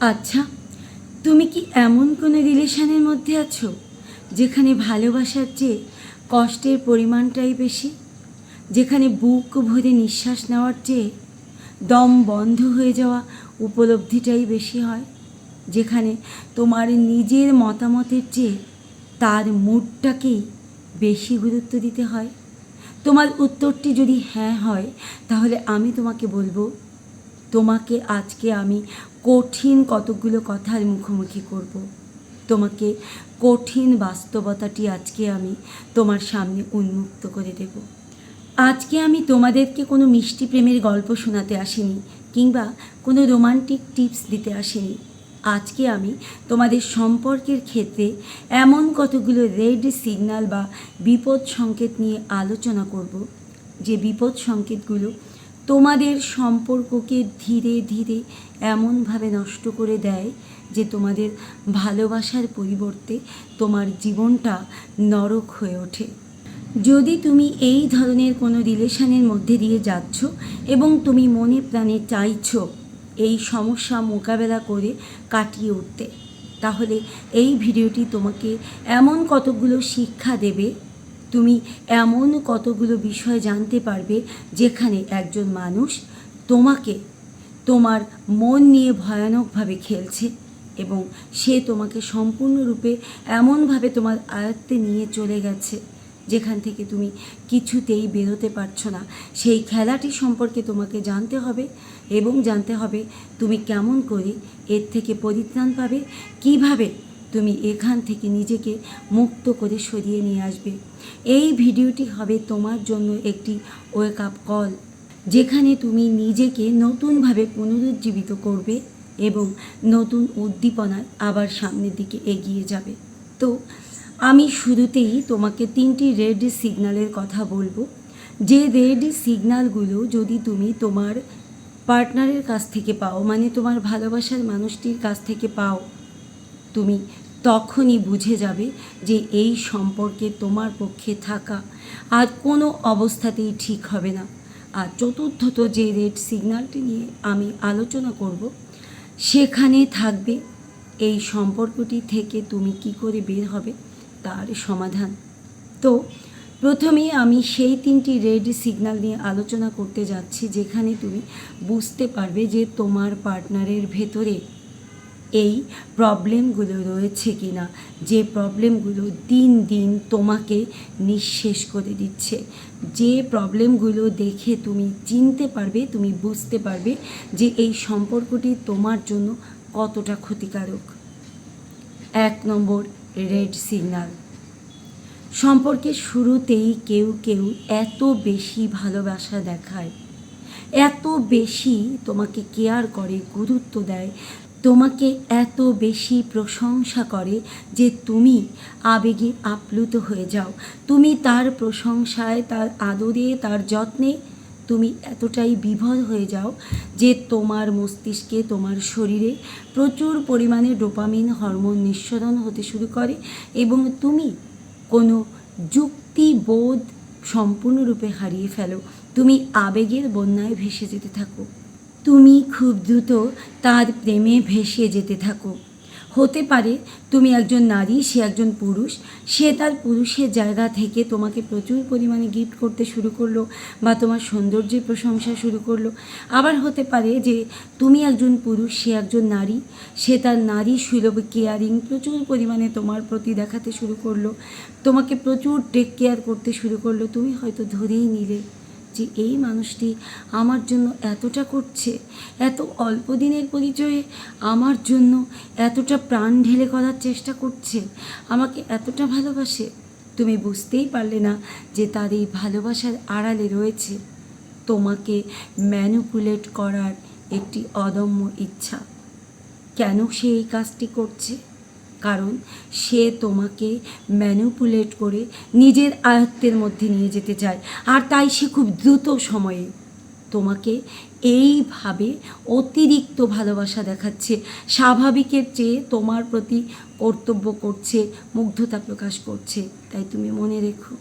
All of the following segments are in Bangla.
আচ্ছা তুমি কি এমন কোনো রিলেশনের মধ্যে আছো যেখানে ভালোবাসার চেয়ে কষ্টের পরিমাণটাই বেশি? যেখানে বুক ভরে নিঃশ্বাস নেওয়ার চেয়ে দম বন্ধ হয়ে যাওয়া উপলব্ধিটাই বেশি হয়? যেখানে তোমার নিজের মতামতের চেয়ে তার মুডটাকেই বেশি গুরুত্ব দিতে হয়? তোমার উত্তরটি যদি হ্যাঁ হয়, তাহলে আমি তোমাকে বলব তোমাকে আজকে আমি কঠিন কতকগুলো কথার মুখোমুখি করব। তোমাকে কঠিন বাস্তবতাটি আজকে আমি তোমার সামনে উন্মুক্ত করে দেব আজকে আমি তোমাদেরকে কোনো মিষ্টি প্রেমের গল্প শোনাতে আসিনি কিংবা কোনো রোমান্টিক টিপস দিতে আসিনি আজকে আমি তোমাদের সম্পর্কের ক্ষেত্রে এমন কতগুলো রেড সিগন্যাল বা বিপদ সংকেত নিয়ে আলোচনা করব, যে বিপদ সংকেতগুলো তোমাদের সম্পর্ককে ধীরে ধীরে এমনভাবে নষ্ট করে দেয় যে তোমাদের ভালোবাসার পরিবর্তে তোমার জীবনটা নরক হয়ে ওঠে। যদি তুমি এই ধরনের কোনো রিলেশনের মধ্যে দিয়ে যাচ্ছ এবং তুমি মনে প্রাণে চাইছো এই সমস্যা মোকাবেলা করে কাটিয়ে উঠতে, তাহলে এই ভিডিওটি তোমাকে এমন কতগুলো শিক্ষা দেবে তুমি এমন কতগুলো বিষয় জানতে পারবে যেখানে একজন মানুষ তোমাকে, তোমার মন নিয়ে ভয়ানকভাবে খেলছে এবং সে তোমাকে সম্পূর্ণরূপে এমনভাবে তোমার আয়ত্তে নিয়ে চলে গেছে, যেখান থেকে তুমি কিছুতেই বেরোতে পারছ না। সেই খেলাটি সম্পর্কে তোমাকে জানতে হবে এবং জানতে হবে তুমি কেমন করে এর থেকে পরিত্রাণ পাবে, কীভাবে তুমি এখান থেকে নিজেকে মুক্ত করে সরিয়ে নিয়ে আসবে। এই ভিডিওটি হবে তোমার জন্য একটি ওয়েক আপ কল যেখানে তুমি নিজেকে নতুনভাবে পুনরুজ্জীবিত করবে এবং নতুন উদ্দীপনায় আবার সামনের দিকে এগিয়ে যাবে। তো, আমি শুরুতেই তোমাকে তিনটি রেড সিগন্যালের কথা বলব। যে রেড সিগন্যালগুলো যদি তুমি তোমার পার্টনারের কাছ থেকে পাও মানে তোমার ভালোবাসার মানুষটির কাছ থেকে পাও তুমি তখনই বুঝে যাবে যে এই সম্পর্কে তোমার পক্ষে থাকা আর কোনো অবস্থাতেই ঠিক হবে না। আর চতুর্থত যে রেড সিগন্যালটি নিয়ে আমি আলোচনা করব, সেখানে থাকবে এই সম্পর্কটি থেকে তুমি কি করে বের হবে তার সমাধান। তো প্রথমেই আমি সেই তিনটি রেড সিগন্যাল নিয়ে আলোচনা করতে যাচ্ছি, যেখানে তুমি বুঝতে পারবে যে তোমার পার্টনারের ভেতরে এই প্রবলেমগুলো রয়েছে কি না যে প্রবলেমগুলো দিন দিন তোমাকে নিঃশেষ করে দিচ্ছে। যে প্রবলেমগুলো দেখে তুমি চিনতে পারবে, তুমি বুঝতে পারবে যে এই সম্পর্কটি তোমার জন্য কতটা ক্ষতিকারক। এক নম্বর রেড সিগন্যাল সম্পর্কে শুরুতেই কেউ কেউ এত বেশি ভালোবাসা দেখায়, এত বেশি তোমাকে কেয়ার করে, গুরুত্ব দেয় তোমাকে এত বেশি প্রশংসা করে যে তুমি আবেগে আপ্লুত হয়ে যাও। তুমি তার প্রশংসায়, তার আদরে, তার যত্নে তুমি এতটাই বিভল হয়ে যাও যে তোমার মস্তিষ্কে, তোমার শরীরে প্রচুর পরিমাণে ডোপামিন, হরমোন নিঃসরণ হতে শুরু করে এবং তুমি কোনো যুক্তিবোধ সম্পূর্ণরূপে হারিয়ে ফেলো। তুমি আবেগের বন্যায় ভেসে যেতে থাকো। তুমি খুব দ্রুত তার প্রেমে ভেসে যেতে থাকো। হতে পারে তুমি একজন নারী, সে একজন পুরুষ, সে তার পুরুষের জায়গা থেকে তোমাকে প্রচুর পরিমাণে গিফট করতে শুরু করল বা তোমার সৌন্দর্যের প্রশংসা শুরু করল। আবার হতে পারে যে তুমি একজন পুরুষ, সে একজন নারী, সে তার নারী সুলভ কেয়ারিং প্রচুর পরিমাণে তোমার প্রতি দেখাতে শুরু করল। তোমাকে প্রচুর টেক কেয়ার করতে শুরু করল। তুমি হয়তো ধরেই নিলে। যে এই মানুষটি আমার জন্য এতটা করছে, এত অল্প দিনের পরিচয়ে আমার জন্য এতটা প্রাণ ঢেলে করার চেষ্টা করছে, আমাকে এতটা ভালোবাসে, তুমি বুঝতেই পারলে না যে তার এই ভালোবাসার আড়ালে রয়েছে তোমাকে ম্যানুপুলেট করার একটি অদম্য ইচ্ছা। কেন সে এই কাজটি করছে? কারণ সে তোমাকে ম্যানুপুলেট করে নিজের আয়ত্তের মধ্যে নিয়ে যেতে চায়। আর তাই সে খুব দ্রুত সময়ে তোমাকে এইভাবে অতিরিক্ত ভালোবাসা দেখাচ্ছে। স্বাভাবিকের চেয়ে তোমার প্রতি কর্তব্য করছে, মুগ্ধতা প্রকাশ করছে। তাই তুমি মনে রেখো,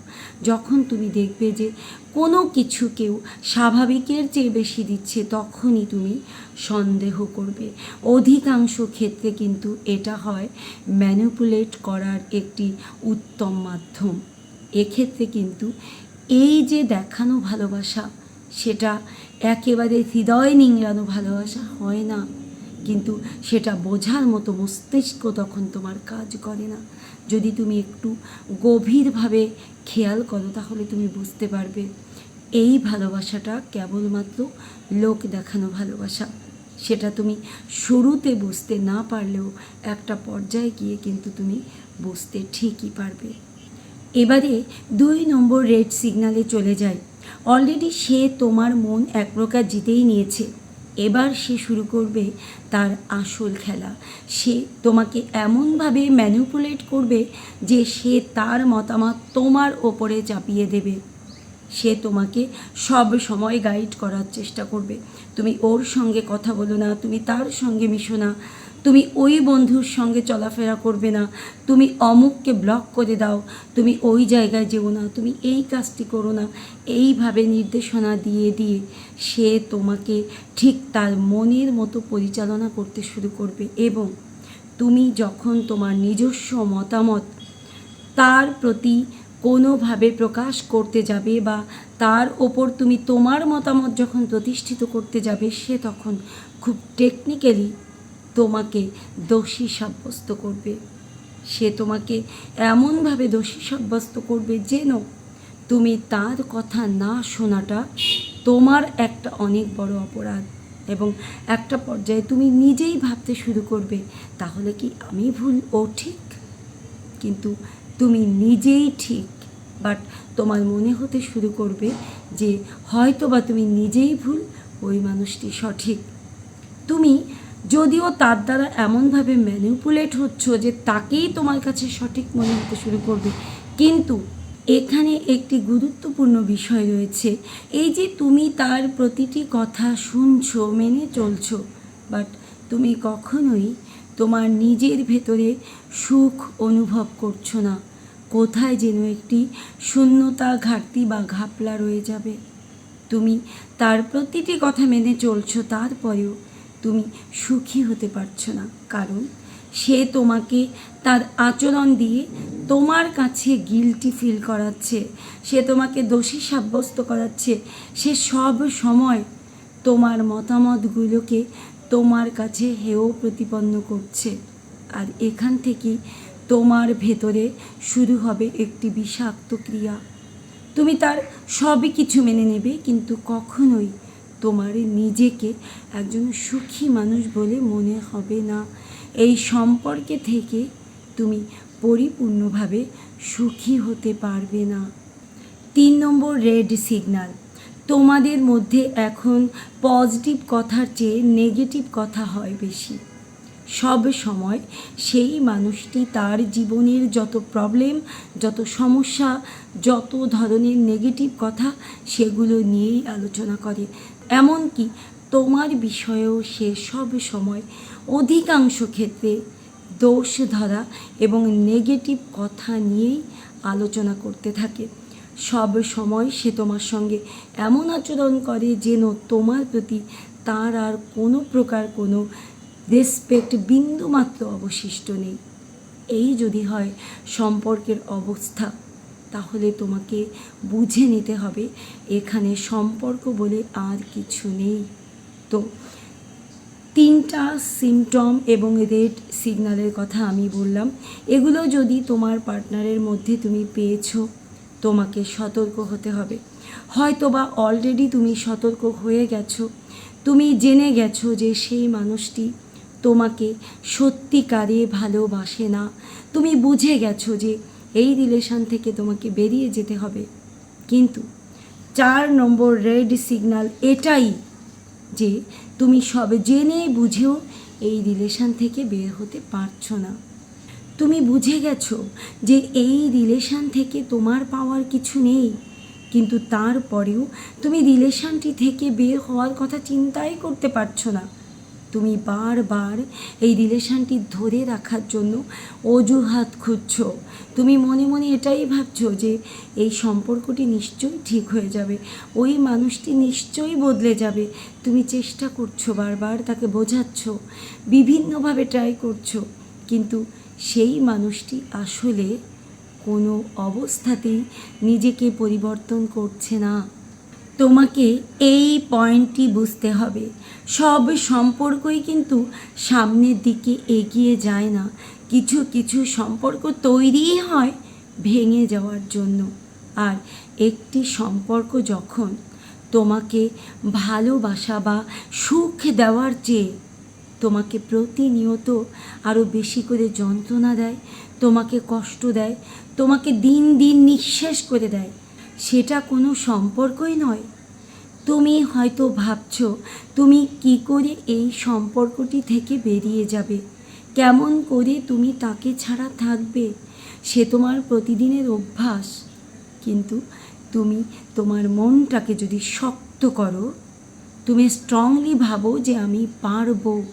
যখন তুমি দেখবে যে কোনো কিছু কেউ স্বাভাবিকের চেয়ে বেশি দিচ্ছে, তখনই তুমি সন্দেহ করবে। অধিকাংশ ক্ষেত্রে কিন্তু এটা হয় ম্যানিপুলেট করার একটি উত্তম মাধ্যম। এক্ষেত্রে কিন্তু এই যে দেখানো ভালোবাসা সেটা একেবারে হৃদয় নিংড়ানো ভালোবাসা হয় না। কিন্তু সেটা বোঝার মতো মস্তিষ্ক তখন তোমার কাজ করে না। যদি তুমি একটু গভীরভাবে খেয়াল করো তাহলে তুমি বুঝতে পারবে এই ভালোবাসাটা কেবলমাত্র লোক দেখানো ভালোবাসা। সেটা তুমি শুরুতে বুঝতে না পারলেও একটা পর্যায়ে গিয়ে কিন্তু তুমি বুঝতে ঠিকই পারবে। এবারে দুই নম্বর রেড সিগনালে চলে যায় অলরেডি সে তোমার মন এক প্রকার জিতেই নিয়েছে। এবার সে শুরু করবে তার আসল খেলা। সে তোমাকে এমনভাবে ম্যানিপুলেট করবে যে সে তার মতামত তোমার ওপরে চাপিয়ে দেবে। সে তোমাকে সব সময় গাইড করার চেষ্টা করবে। তুমি ওর সঙ্গে কথা বলো না, তুমি তার সঙ্গে মিশো না। তুমি ওই বন্ধুর সঙ্গে চলাফেরা করবে না। তুমি অমুককে ব্লক করে দাও। তুমি ওই জায়গায় যেও না। তুমি এই কাজটি করো না। এইভাবে নির্দেশনা দিয়ে দিয়ে সে তোমাকে ঠিক তার মনের মতো পরিচালনা করতে শুরু করবে এবং তুমি যখন তোমার নিজস্ব মতামত তার প্রতি কোনোভাবে প্রকাশ করতে যাবে বা তার ওপর তুমি তোমার মতামত যখন প্রতিষ্ঠিত করতে যাবে, সে তখন খুব টেকনিক্যালি তোমাকে দোষী সাব্যস্ত করবে। সে তোমাকে এমনভাবে দোষী সাব্যস্ত করবে যেন তুমি তার কথা না শোনাটা তোমার একটা অনেক বড় অপরাধ। এবং একটা পর্যায়ে তুমি নিজেই ভাবতে শুরু করবে, তাহলে কি আমি ভুল? ও ঠিক। কিন্তু তুমি নিজেই ঠিক। বাট তোমার মনে হতে শুরু করবে যে হয়তো বা তুমি নিজেই ভুল, ওই মানুষটি সঠিক। তুমি যদিও তার দ্বারা এমনভাবে ম্যানিপুলেট হচ্ছ যে তাকেই তোমার কাছে সঠিক মনে হতে শুরু করবে। কিন্তু এখানে একটি গুরুত্বপূর্ণ বিষয় রয়েছে। এই যে তুমি তার প্রতিটি কথা শুনছো, মেনে চলছো বাট তুমি কখনোই তোমার নিজের ভেতরে সুখ অনুভব করছ না। কোথায় যেন একটি শূন্যতা, ঘাটতি বা ঘাপলা রয়ে যাবে। তুমি তার প্রতিটি কথা মেনে চলছো, তারপরেও তুমি সুখী হতে পারছ না। কারণ সে তোমাকে তার আচরণ দিয়ে তোমার কাছে গিলটি ফিল করাচ্ছে। সে তোমাকে দোষী সাব্যস্ত করাচ্ছে। সে সব সময় তোমার মতামতগুলোকে তোমার কাছে হেয় প্রতিপন্ন করছে। আর এখান থেকেই তোমার ভেতরে শুরু হবে একটি বিষাক্ত ক্রিয়া। তুমি তার সবই কিছু মেনে নেবে, কিন্তু কখনোই তোমার নিজেকে একজন সুখী মানুষ বলে মনে হবে না। এই সম্পর্কে থেকে তুমি পরিপূর্ণভাবে সুখী হতে পারবে না। তিন নম্বর রেড সিগন্যাল। তোমাদের মধ্যে এখন পজিটিভ কথার চেয়ে নেগেটিভ কথা হয় বেশি। সব সময় সেই মানুষটি তার জীবনের যত প্রবলেম, যত সমস্যা, যত ধরনের নেগেটিভ কথা সেগুলো নিয়েই আলোচনা করে। এমনকি তোমার বিষয়েও সে সব সময় অধিকাংশ ক্ষেত্রে দোষ ধরা এবং নেগেটিভ কথা নিয়েই আলোচনা করতে থাকে। সব সময় সে তোমার সঙ্গে এমন আচরণ করে যেন তোমার প্রতি তার আর কোনো প্রকার কোনো রেসপেক্ট বিন্দুমাত্র অবশিষ্ট নেই। এই যদি হয়, সম্পর্কের অবস্থা তাহলে তোমাকে বুঝে নিতে হবে, এখানে সম্পর্ক বলে আর কিছু নেই। তো, তিনটা সিমটম এবং রেড সিগন্যালের কথা আমি বললাম, এগুলো যদি তোমার পার্টনারের মধ্যে তুমি পেয়েছ, তোমাকে সতর্ক হতে হবে। হয়তো বা অলরেডি তুমি সতর্ক হয়ে গেছো, তুমি জেনে গেছো যে সেই মানুষটি তোমাকে সত্যিকারে ভালোবাসে না, তুমি বুঝে গেছো যে এই রিলেশন থেকে তোমাকে বেরিয়ে যেতে হবে। কিন্তু চার নম্বর রেড সিগন্যাল এটাই যে তুমি সব জেনে বুঝেও এই রিলেশন থেকে বের হতে পারছ না। তুমি বুঝে গেছো যে এই রিলেশন থেকে তোমার পাওয়ার কিছু নেই, কিন্তু তারপরেও তুমি রিলেশনটি থেকে বের হওয়ার কথা চিন্তাই করতে পারছ না। তুমি বারবার এই রিলেশনটি ধরে রাখার জন্য অজুহাত খুঁজছো। তুমি মনে মনে এটাই ভাবছ যে এই সম্পর্কটি নিশ্চয়ই ঠিক হয়ে যাবে, ওই মানুষটি নিশ্চয়ই বদলে যাবে। তুমি চেষ্টা করছ বারবার তাকে বোঝাচ্ছ, বিভিন্নভাবে ট্রাই করছ, কিন্তু সেই মানুষটি আসলে কোনো অবস্থাতেই নিজেকে পরিবর্তন করছে না। তোমাকে এই পয়েন্টটি বুঝতে হবে। সব সম্পর্কই কিন্তু সামনের দিকে এগিয়ে যায় না। কিছু কিছু সম্পর্ক তৈরিই হয় ভেঙে যাওয়ার জন্য। আর একটি সম্পর্ক যখন তোমাকে ভালোবাসা বা সুখ দেওয়ার চেয়ে তোমাকে প্রতিনিয়ত আরও বেশি করে যন্ত্রণা দেয়, তোমাকে কষ্ট দেয়, তোমাকে দিন দিন নিঃশেষ করে দেয় সেটা কোনো সম্পর্কই নয়। তুমি হয়তো ভাবছ, তুমি কি করে এই সম্পর্কটি থেকে বেরিয়ে যাবে? কেমন করে তুমি তাকে ছাড়া থাকবে? সে তোমার প্রতিদিনের অভ্যাস। কিন্তু তুমি তোমার মনটাকে যদি শক্ত করো, তুমি স্ট্রংলি ভাবো যে আমি পারব।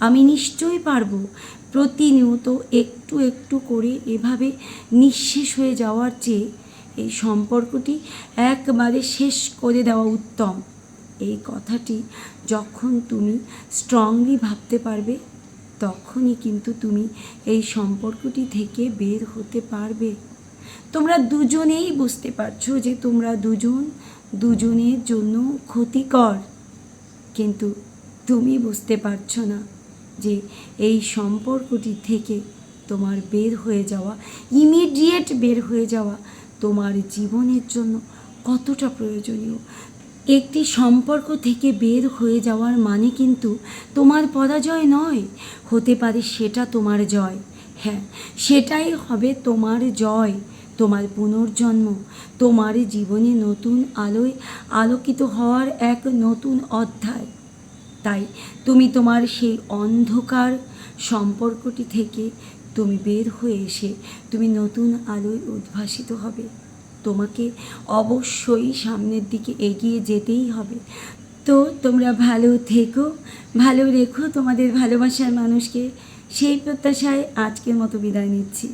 আমি নিশ্চয়ই পারব। প্রতিনিয়ত একটু একটু করে এভাবে নিঃশেষ হয়ে যাওয়ার চেয়ে এই সম্পর্কটি একবারে শেষ করে দেওয়া উত্তম। এই কথাটি যখন তুমি স্ট্রংলি ভাবতে পারবে, তখনই কিন্তু তুমি এই সম্পর্কটি থেকে বের হতে পারবে। তোমরা দুজনেই বুঝতে পারছ যে তোমরা দুজন দুজনের জন্য ক্ষতিকর। কিন্তু তুমি বুঝতে পারছ না যে এই সম্পর্কটি থেকে তোমার বের হয়ে যাওয়া ইমিডিয়েট বের হয়ে যাওয়া তোমার জীবনের জন্য কতটা প্রয়োজনীয়। একটি সম্পর্ক থেকে বের হয়ে যাওয়ার মানে কিন্তু তোমার পরাজয় নয়। হতে পারে সেটা তোমার জয়। হ্যাঁ সেটাই হবে তোমার জয়, তোমার পুনর্জন্ম, তোমার জীবনে নতুন আলোয় আলোকিত হওয়ার এক নতুন অধ্যায়। তাই তুমি তোমার সেই অন্ধকার সম্পর্কটি থেকে তুমি বের হয়ে এসে তুমি নতুন আলোয় উদ্ভাসিত হবে। তোমাকে অবশ্যই সামনের দিকে এগিয়ে যেতেই হবে। তো তোমরা ভালো থেকো, ভালো রেখো তোমাদের ভালোবাসার মানুষকে। সেই প্রত্যাশায় আজকের মতো বিদায় নিচ্ছি।